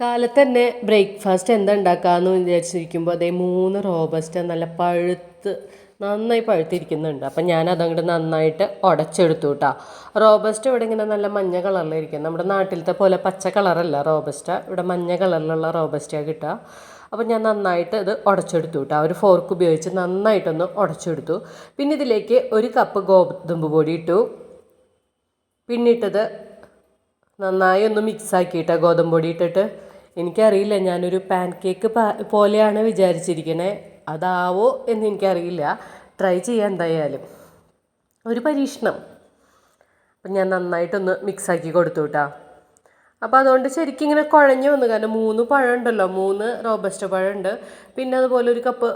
കാലത്ത് തന്നെ ബ്രേക്ക്ഫാസ്റ്റ് എന്താ ഉണ്ടാക്കാമെന്ന് വിചാരിച്ചിരിക്കുമ്പോൾ അതേ മൂന്ന് റോബസ്റ്റ് നല്ല പഴുത്ത് നന്നായി പഴുത്തിരിക്കുന്നുണ്ട്. അപ്പം ഞാൻ അതങ്ങോട്ട് നന്നായിട്ട് ഉടച്ചെടുത്തു കേട്ടോ റോബസ്റ്റ് ഇവിടെ ഇങ്ങനെ നല്ല മഞ്ഞ കളറിലിരിക്കും. നമ്മുടെ നാട്ടിലത്തെ പോലെ പച്ച കളറല്ല റോബസ്റ്റ. ഇവിടെ മഞ്ഞ കളറിലുള്ള റോബസ്റ്റാണ് കിട്ടുക. അപ്പോൾ ഞാൻ നന്നായിട്ട് ഇത് ഉടച്ചെടുത്തു കേട്ടോ ഒരു ഫോർക്ക് ഉപയോഗിച്ച് നന്നായിട്ടൊന്ന് ഉടച്ചെടുത്തു പിന്നെ ഇതിലേക്ക് ഒരു കപ്പ് ഗോതമ്പ് പൊടി ഇട്ടു. പിന്നിട്ടത് നന്നായി ഒന്ന് മിക്സ് ആക്കിയിട്ടാ ഗോതമ്പ് പൊടി ഇട്ടിട്ട്. എനിക്കറിയില്ല ഞാനൊരു പാൻ കേക്ക് പോലെയാണ് വിചാരിച്ചിരിക്കണേ. അതാവോ എന്ന് എനിക്കറിയില്ല. ട്രൈ ചെയ്യാം എന്തായാലും. ഒരു പരീക്ഷണം. അപ്പം ഞാൻ നന്നായിട്ടൊന്ന് മിക്സ് ആക്കി കൊടുത്തു കേട്ടോ അപ്പോൾ അതുകൊണ്ട് ശരിക്കും ഇങ്ങനെ കുഴഞ്ഞു വന്നു. കാരണം മൂന്ന് പഴം ഉണ്ടല്ലോ. മൂന്ന് റോബസ്റ്റ പഴമുണ്ട് പിന്നെ അതുപോലെ ഒരു കപ്പ്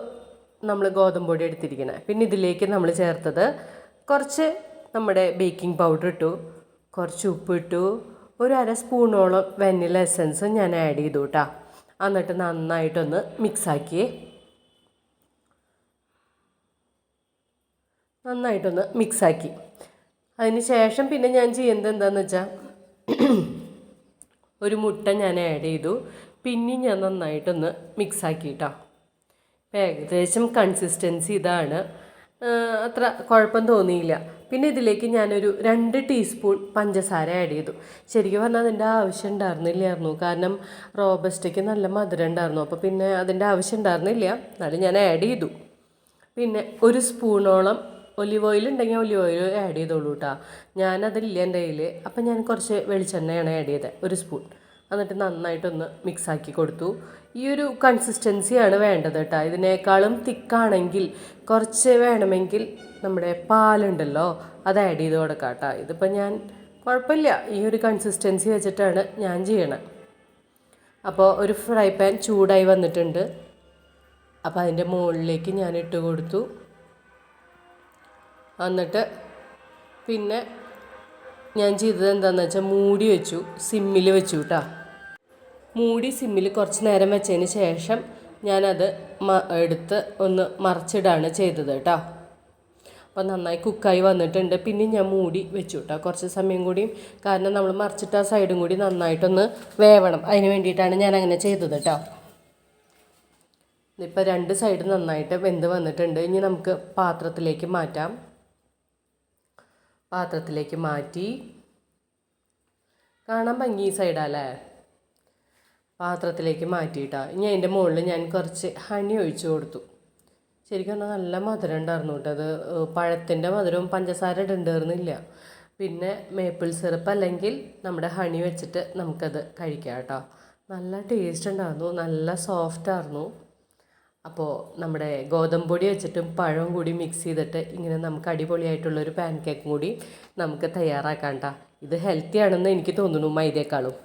നമ്മൾ ഗോതമ്പ് പൊടി എടുത്തിരിക്കണേ. പിന്നെ ഇതിലേക്ക് നമ്മൾ ചേർത്തത് കുറച്ച് നമ്മുടെ ബേക്കിംഗ് പൗഡർ ഇട്ടു. കുറച്ച് ഉപ്പ് ഇട്ടു ഒരു അര സ്പൂണോളം വെനില എസൻസ് ഞാൻ ആഡ് ചെയ്തു കേട്ടോ എന്നിട്ട് നന്നായിട്ടൊന്ന് മിക്സാക്കിയേ നന്നായിട്ടൊന്ന് മിക്സാക്കി അതിന് ശേഷം പിന്നെ ഞാൻ ചെയ്യുന്നത് എന്താണെന്ന് വെച്ചാൽ ഒരു മുട്ട ഞാൻ ആഡ് ചെയ്തു. പിന്നെ ഞാൻ നന്നായിട്ടൊന്ന് മിക്സാക്കി കേട്ടോ ഏകദേശം കൺസിസ്റ്റൻസി ഇതാണ്. അത്ര കുഴപ്പം തോന്നിയില്ല. പിന്നെ ഇതിലേക്ക് ഞാനൊരു രണ്ട് ടീസ്പൂൺ പഞ്ചസാര ആഡ് ചെയ്തു. ശരിക്കും പറഞ്ഞാൽ അതിന്റെ ആവശ്യം ഉണ്ടായിരുന്നില്ലായിരുന്നു. കാരണം റോബസ്റ്റയ്ക്ക് നല്ല മധുരം ഉണ്ടായിരുന്നു. അപ്പോൾ പിന്നെ അതിന്റെ ആവശ്യം ഉണ്ടായിരുന്നില്ല. എന്നാലും ഞാൻ ആഡ് ചെയ്തു. പിന്നെ ഒരു സ്പൂണോളം ഒലിവ് ഓയിൽ ഉണ്ടെങ്കിൽ ഒലിവ് ഓയിൽ ആഡ് ചെയ്തോളൂ കേട്ടോ ഞാനതില്ല എന്റെ കയ്യിൽ അപ്പം ഞാൻ കുറച്ച് വെളിച്ചെണ്ണയാണ് ആഡ് ചെയ്തത് ഒരു സ്പൂൺ. എന്നിട്ട് നന്നായിട്ടൊന്ന് മിക്സാക്കി കൊടുത്തു. ഈ ഒരു കൺസിസ്റ്റൻസിയാണ് വേണ്ടത് കേട്ടോ. ഇതിനേക്കാളും തിക്കാണെങ്കിൽ കുറച്ച് വേണമെങ്കിൽ നമ്മുടെ പാലുണ്ടല്ലോ അത് ആഡ് ചെയ്ത് കൊടുക്കാം കേട്ടോ. ഇതിപ്പോൾ ഞാൻ കുഴപ്പമില്ല. ഈ ഒരു കൺസിസ്റ്റൻസി വെച്ചിട്ടാണ് ഞാൻ ചെയ്യണത് അപ്പോൾ ഒരു ഫ്രൈ പാൻ ചൂടായി വന്നിട്ടുണ്ട്. അപ്പോൾ അതിന്റെ മുകളിലേക്ക് ഞാൻ ഇട്ട് കൊടുത്തു. എന്നിട്ട് പിന്നെ ഞാൻ ചെയ്തത് എന്താണെന്ന് വെച്ചാൽ മൂടി വെച്ചു സിമ്മിൽ വെച്ചു കേട്ടോ. മൂടി സിമ്മിൽ കുറച്ച് നേരം വെച്ചതിന് ശേഷം ഞാനത് എടുത്ത് ഒന്ന് മറിച്ചിടാണ് ചെയ്തത് കേട്ടോ. അപ്പോൾ നന്നായി കുക്കായി വന്നിട്ടുണ്ട്. പിന്നെ ഞാൻ മൂടി വെച്ചു കേട്ടോ. കുറച്ച് സമയം കൂടിയും കാരണം നമ്മൾ മറിച്ചിട്ട് ആ സൈഡും കൂടി നന്നായിട്ടൊന്ന് വേവണം. അതിന് വേണ്ടിയിട്ടാണ് ഞാൻ അങ്ങനെ ചെയ്തത് കേട്ടോ. ഇപ്പോൾ രണ്ട് സൈഡ് നന്നായിട്ട് വെന്ത് വന്നിട്ടുണ്ട്. ഇനി നമുക്ക് പാത്രത്തിലേക്ക് മാറ്റാം. പാത്രത്തിലേക്ക് മാറ്റി. കാണാൻ ഭംഗി സൈഡല്ലേ പാത്രത്തിലേക്ക് മാറ്റിയിട്ടാണ് ഇനി അതിന്റെ മുകളിൽ ഞാൻ കുറച്ച് ഹണി ഒഴിച്ചു കൊടുത്തു. ശരിക്കും പറഞ്ഞാൽ നല്ല മധുരം ഉണ്ടായിരുന്നു കേട്ടോ അത്. പഴത്തിന്റെ മധുരവും പഞ്ചസാര ഇടണ്ടായിരുന്നില്ല പിന്നെ മേപ്പിൾ സിറപ്പ് അല്ലെങ്കിൽ നമ്മുടെ ഹണി വെച്ചിട്ട് നമുക്കത് കഴിക്കാം കേട്ടോ. നല്ല ടേസ്റ്റ് ഉണ്ടായിരുന്നു. നല്ല സോഫ്റ്റ് ആയിരുന്നു. അപ്പോൾ നമ്മുടെ ഗോതമ്പ് പൊടി വെച്ചിട്ടും പഴവും കൂടി മിക്സ് ചെയ്തിട്ട് ഇങ്ങനെ നമുക്ക് അടിപൊളിയായിട്ടുള്ളൊരു പാൻ കേക്കും കൂടി നമുക്ക് തയ്യാറാക്കാം കേട്ടോ. ഇത് ഹെൽത്തി ആണെന്ന് എനിക്ക് തോന്നുന്നു മൈദയേക്കാളും.